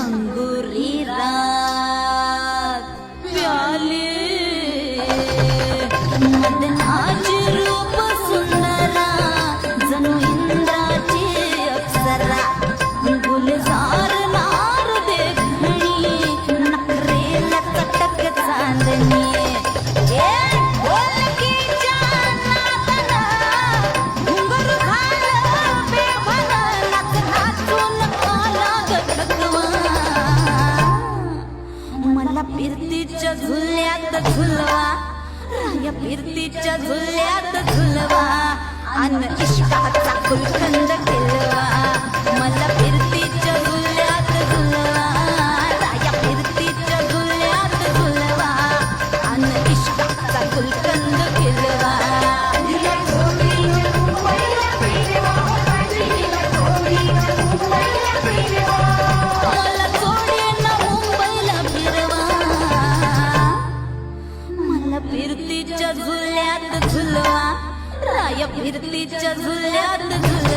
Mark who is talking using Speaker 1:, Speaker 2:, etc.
Speaker 1: anggur ini फिरतीच्या झुल्यात झुलवा. या फिरतीच्या झुल्यात झुलवा. अन इष्टाचा गुलकंद फिरतीच्या झुल्यात झुलवा. राय फिरतीच्या झुल्यात झुलवा.